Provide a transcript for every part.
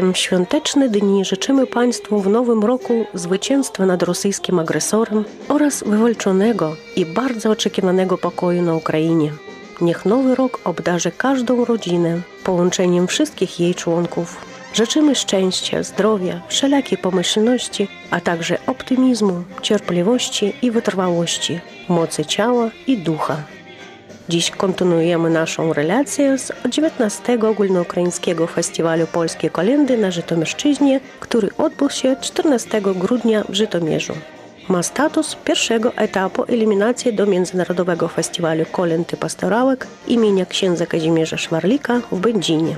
tym świąteczne dni życzymy Państwu w nowym roku zwycięstwa nad rosyjskim agresorem oraz wywalczonego i bardzo oczekiwanego pokoju na Ukrainie. Niech nowy rok obdarzy każdą rodzinę połączeniem wszystkich jej członków. Życzymy szczęścia, zdrowia, wszelakiej pomyślności, a także optymizmu, cierpliwości i wytrwałości, mocy ciała i ducha. Dziś kontynuujemy naszą relację z 19 Ogólnoukraińskiego Festiwalu Polskiej Kolendy na Żytomierszczyźnie, który odbył się 14 grudnia w Żytomierzu. Ma status pierwszego etapu eliminacji do Międzynarodowego Festiwalu Kolęd i Pastorałek imienia księdza Kazimierza Szwarlika w Będzinie.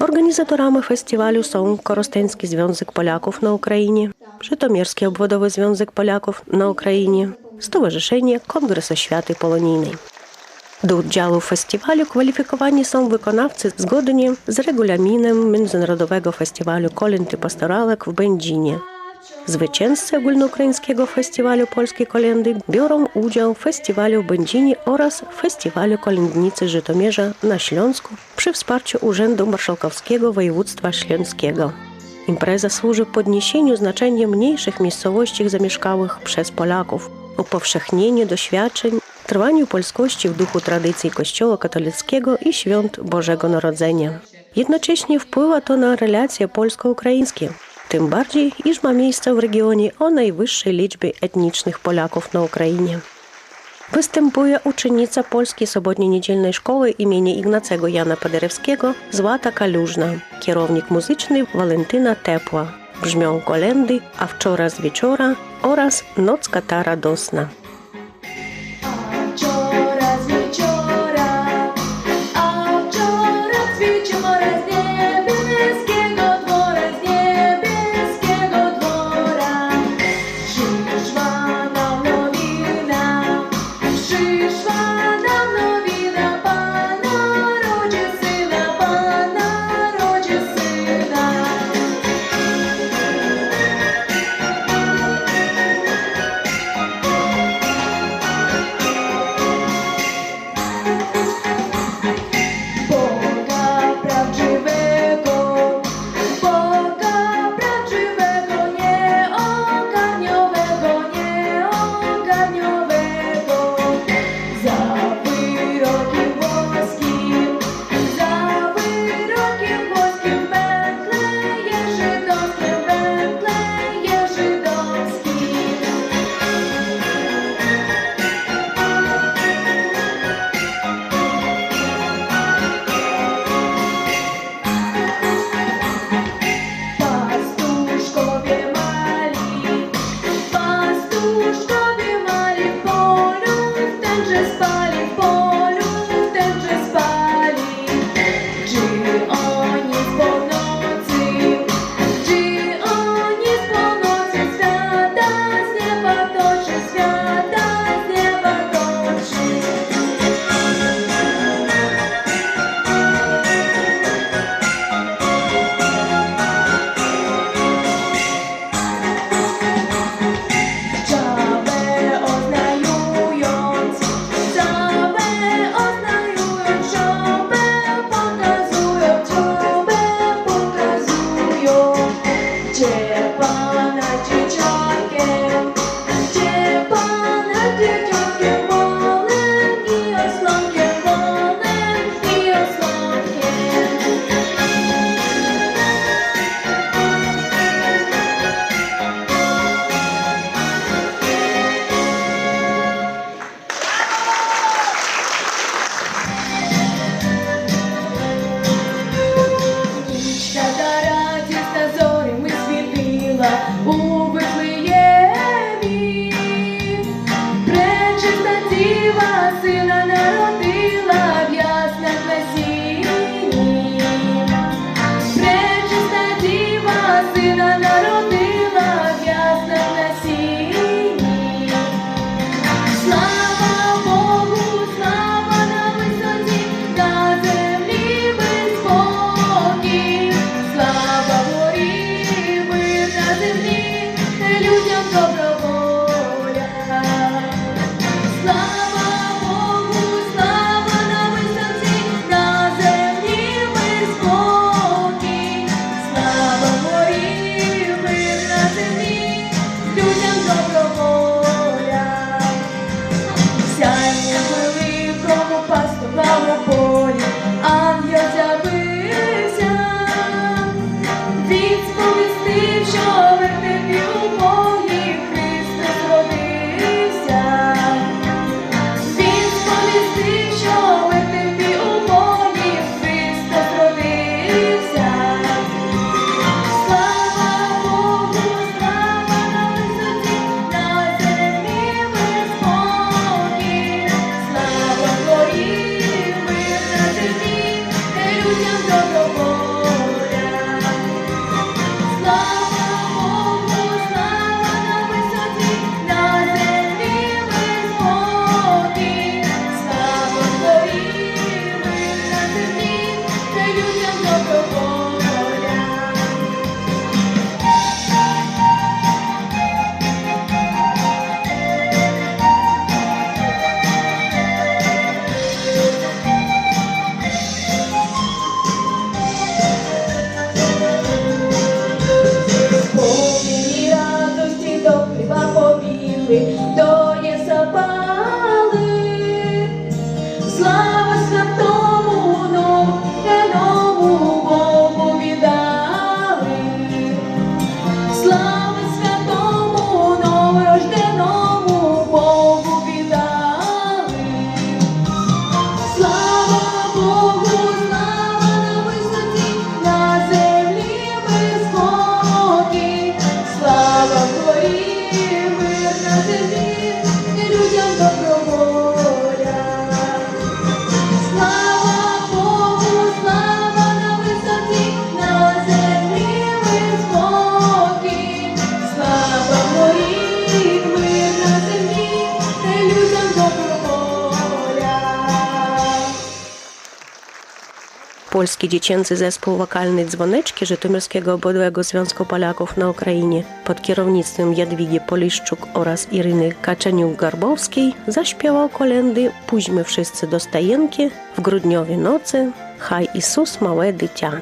Organizatorami festiwalu są Korosteński Związek Polaków na Ukrainie, Żytomierski Obwodowy Związek Polaków na Ukrainie, Stowarzyszenie Kongres Oświaty Polonijnej. Do udziału w festiwalu kwalifikowani są wykonawcy zgodnie z regulaminem Międzynarodowego Festiwalu Kolęd i w Będzinie. Zwycięzcy Ogólnoukraińskiego Festiwalu Polskiej Kolendy biorą udział w festiwalu w Będzinie oraz Festiwalu Kolędnicy Żytomierza na Śląsku przy wsparciu Urzędu Marszałkowskiego Województwa Śląskiego. Impreza służy podniesieniu znaczenia mniejszych miejscowości zamieszkałych przez Polaków, upowszechnieniu doświadczeń, trwaniu polskości w duchu tradycji Kościoła katolickiego i świąt Bożego Narodzenia. Jednocześnie wpływa to na relacje polsko-ukraińskie, tym bardziej, iż ma miejsce w regionie o najwyższej liczbie etnicznych Polaków na Ukrainie. Występuje uczennica Polskiej Sobotniej-Niedzielnej Szkoły imienia Ignacego Jana Paderewskiego Złata Kalużna, kierownik muzyczny Walentyna Tepła. Brzmią kolendy, a wczoraj z wieczora oraz Noc Kata Radosna. Polski Dziecięcy Zespół Wokalny Dzwoneczki Żytomierskiego Bodłego Związku Polaków na Ukrainie pod kierownictwem Jadwigi Poliszczuk oraz Iryny Kaczeniuk-Garbowskiej zaśpiewał kolendy Pójdźmy wszyscy do stajenki w grudniowej nocy Хай Ісус małe дитя.